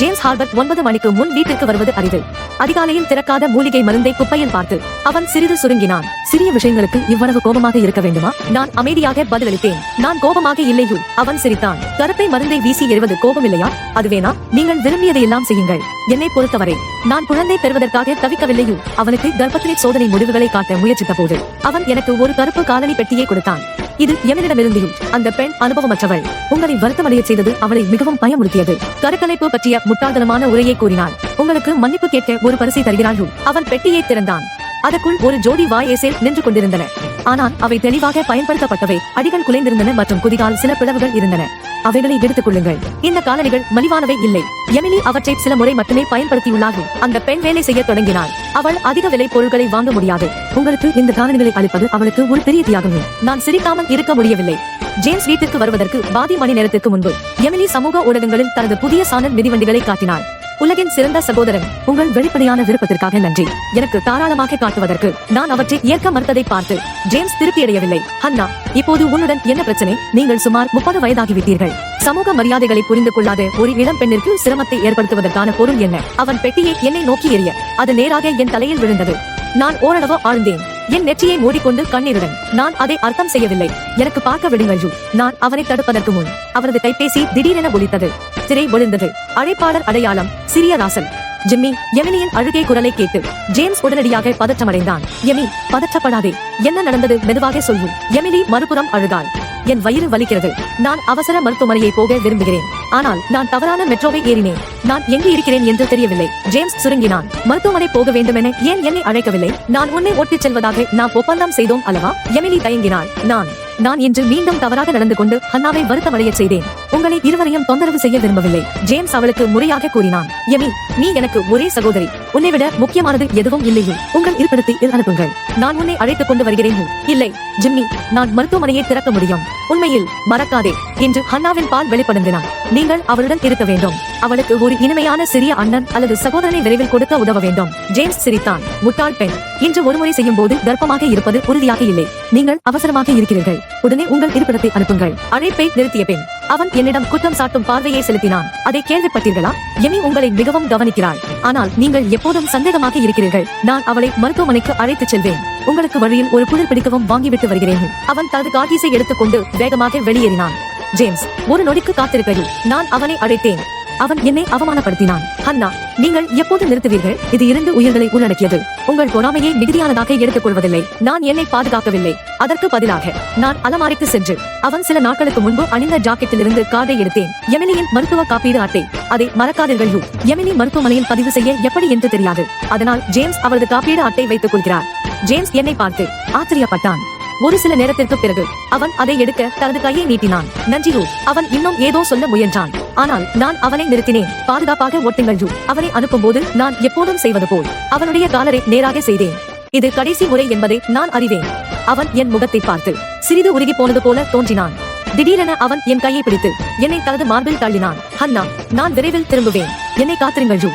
James ஹார்பர்ட் ஒன்பது மணிக்கு முன் வீட்டிற்கு வருவது அரிது. அதிகாலையில் திறக்காத மூலிகை மருந்தை குப்பையில் பார்த்து அவன் சிறிது சுருங்கினான். சிறிய விஷயங்களுக்கு இவ்வளவு கோபமாக இருக்க வேண்டுமா? நான் அமைதியாக பதிலளித்தேன். நான் கோபமாக இல்லையோ? அவன் சிரித்தான். கருப்பை மருந்தை வீசி எறிவது கோபம் இல்லையா அதுவேனா நீங்கள் விரும்பியதை எல்லாம் செய்யுங்கள். என்னை பொறுத்தவரை நான் குழந்தை பெறுவதற்காக தவிக்கவில்லையோ? அவனுக்கு கர்ப்பத்திலே சோதனை முடிவுகளை காட்ட முயற்சித்த போது அவன் எனக்கு ஒரு கருப்பு காலனி பெட்டியை கொடுத்தான். இது எவனிடமிருந்தையும் அந்த பெண் அனுபவமற்றவள். உங்களை வருத்தமடைய செய்தது அவளை மிகவும் பயமுறுத்தியது. கருக்கலைப்பு பற்றிய முட்டாள்தனமான உரையை கூறினாள். உங்களுக்கு மன்னிப்பு கேட்க ஒரு பரிசை தருகிறாள் அவன் பெட்டியை திறந்தான். அதற்குள் ஒரு ஜோடி வாயேசேல் நின்று கொண்டிருந்தன. ஆனால் அவை தெளிவாக பயன்படுத்தப்பட்டவை அடிகள் குலைந்திருந்தன மற்றும் குதிகால் சில பிளவுகள் இருந்தன. அவைகளை எடுத்துக் கொள்ளுங்கள். இந்த காலணிகள் மலிவானவை இல்லை. எமிலி அவற்றை சில முறை மட்டுமே பயன்படுத்தியுள்ளார்கள். அந்த பெண் வேலை செய்ய தொடங்கினாள். அவள் அதிக விலை பொருட்களை வாங்க முடியாது. உங்களுக்கு இந்த காலணிகளை அளிப்பது அவளுக்கு ஒரு பெரிய தியாகம். நான் சிரிக்காமல் இருக்க முடியவில்லை. ஜேம்ஸ் வீட்டிற்கு வருவதற்கு பாதி மணி நேரத்திற்கு முன்பு எமிலி சமூக ஊடகங்களில் தனது புதிய சானல் மிதிவண்டிகளை காட்டினாள். உலகின் சிறந்த சகோதரன். உங்கள் வெளிப்படையான விருப்பத்திற்காக நன்றி. எனக்கு தாராளமாக காட்டுவதற்கு நான் அவற்றை ஏற்க மறுத்ததை பார்த்து ஜேம்ஸ் திருப்தியடையவில்லை. ஹன்னா இப்போது உன்னுடன் என்ன பிரச்சனை? நீங்கள் சுமார் முப்பது வயதாகிவிட்டீர்கள். சமூக மரியாதைகளை புரிந்து கொள்ளாத ஒரு இளம் பெண்ணிற்கு சிரமத்தை ஏற்படுத்துவதற்கான பொருள் என்ன? அவன் பெட்டியை என்னை நோக்கி எறிய. அது நேராக என் தலையில் விழுந்தது. நான் ஓரளவு ஆழ்ந்தேன். என் நெற்றியை மூடிக்கொண்டு கண்ணீருடன். நான் அதை அர்த்தம் செய்யவில்லை. எனக்கு பார்க்க விடுங்கள் நான் அவனை தடுப்பதற்கு முன் அவரது கைபேசி திடீரென ஒலித்தது. திரை ஒளிந்தது. அழைப்பாளர் அடையாளம். சிறிய ராசல் ஜிம்மி எமிலியின் அழுகை குரலை கேட்டு ஜேம்ஸ் உடனடியாக பதற்றமடைந்தான். எமி பதற்றப்படாதே. என்ன நடந்தது? மெதுவாக சொல்லும் எமிலி மறுபுறம் அழுதாள். என் வயிறு வலிக்கிறது. நான் அவசர மருத்துவமனையை போக விரும்புகிறேன். ஆனால் நான் தவறான மெட்ரோவை ஏறினேன். நான் எங்கு இருக்கிறேன் என்று தெரியவில்லை. ஜேம்ஸ் சுருங்கினான். மருத்துவமனை போக வேண்டுமென ஏன் என்னை அழைக்கவில்லை? நான் உன்னை ஓட்டிச் செல்வதாக நாம் ஒப்பந்தம் செய்தோம் அல்லவா? எமிலி தயங்கினாள். நான் நான் இன்று மீண்டும் தவறாக நடந்து கொண்டு ஹன்னாவை வருத்தமடையச் செய்தேன். உங்களை இருவரையும் தொந்தரவு செய்ய விரும்பவில்லை. ஜேம்ஸ் அவளுக்கு முறையாக கூறினான். எமி நீ எனக்கு ஒரே சகோதரி. உன்னை விட முக்கியமானது எதுவும் இல்லையே. உங்கள் இருப்பிடத்தில் அனுப்புங்கள். நான் உன்னை அழைத்துக் கொண்டு வருகிறேன். இல்லை ஜிம்மி நான் மருத்துவமனையை திறக்க முடியும். உண்மையில் மறக்காதே என்று ஹன்னாவின் பால் வெளிப்படுத்தினான். நீங்கள் அவளுடன் இருக்க வேண்டும். அவளுக்கு ஒரு இனிமையான சிறிய அண்ணன் அல்லது சகோதரனை விரைவில் கொடுக்க உதவ வேண்டும். ஜேம்ஸ் சிரித்தான். முட்டாள் பெண். இன்று ஒருமுறை செய்யும் போது கர்ப்பமாக இருப்பது உறுதியாக இல்லை. நீங்கள் அவசரமாக இருக்கிறீர்கள். உடனே உங்கள் இருப்பிடத்தை அனுப்புங்கள். அழைப்பை நிறுத்திய பின் அவன் என்னிடம் குற்றம் சாட்டும் பார்வையை செலுத்தினான். அதை கேள்விப்பட்டீர்களா? எமி உங்களை மிகவும் கவனிக்கிறாள். ஆனால் நீங்கள் எப்போதும் சந்தேகமாக இருக்கிறீர்கள். நான் அவளை மருத்துவமனைக்கு அழைத்துச் செல்வேன். உங்களுக்கு வழியில் ஒரு குளிர் பிடிக்கவும் வாங்கிவிட்டு வருகிறேன். அவன் தனது காகிசை எடுத்துக்கொண்டு வேகமாக வெளியேறினான். ஜேம்ஸ் ஒரு நொடிக்கு காத்திருக்கையில் நான் அவனை அழைத்தேன். அவன் என்னை அவமானப்படுத்தினான். ஹன்னா நீங்கள் எப்போது நிறுத்துவீர்கள்? இது இரண்டு உயிர்களை உள்ளடக்கியது. உங்கள் பொறாமையை மிகுதியானதாக எடுத்துக் கொள்வதில்லை நான் என்னை பாதுகாக்கவில்லை. அதற்கு பதிலாக நான் அலமாரிக்கு சென்று அவன் சில நாட்களுக்கு முன்பு அணிந்த ஜாக்கெட்டில் இருந்து கார்டை எடுத்தேன். எமிலியின் மருத்துவ காப்பீடு அட்டை. அதை மறக்காதீர்கள் யூ எமிலி மருத்துவமனையில் பதிவு செய்ய எப்படி என்று தெரியாது. அதனால் ஜேம்ஸ் அவரது காப்பீடு அட்டை வைத்துக் கொள்கிறார். ஜேம்ஸ் என்னை பார்த்து ஆச்சரியப்பட்டான். ஒரு சில நேரத்திற்கு பிறகு அவன் அதை எடுக்க தனது கையை நீட்டினான். நன்றி அவன் இன்னும் ஏதோ சொல்ல முயன்றான். ஆனால் நான் அவனை நிறுத்தினேன். பாதுகாப்பாக ஓட்டுங்கள் ஜூ அவனை அனுப்பும்போது நான் எப்போதும் செய்வது போல். அவனுடைய காலரை நேராக செய்தேன். இது கடைசி முறை என்பதை நான் அறிவேன். அவன் என் முகத்தை பார்த்து சிறிது உருகி போனது போல தோன்றினான். திடீரென அவன் என் கையை பிடித்து என்னை தனது மார்பில் தள்ளினான். ஹன்னா நான் விரைவில் திரும்புவேன். என்னை காத்திருங்கள் ஜூ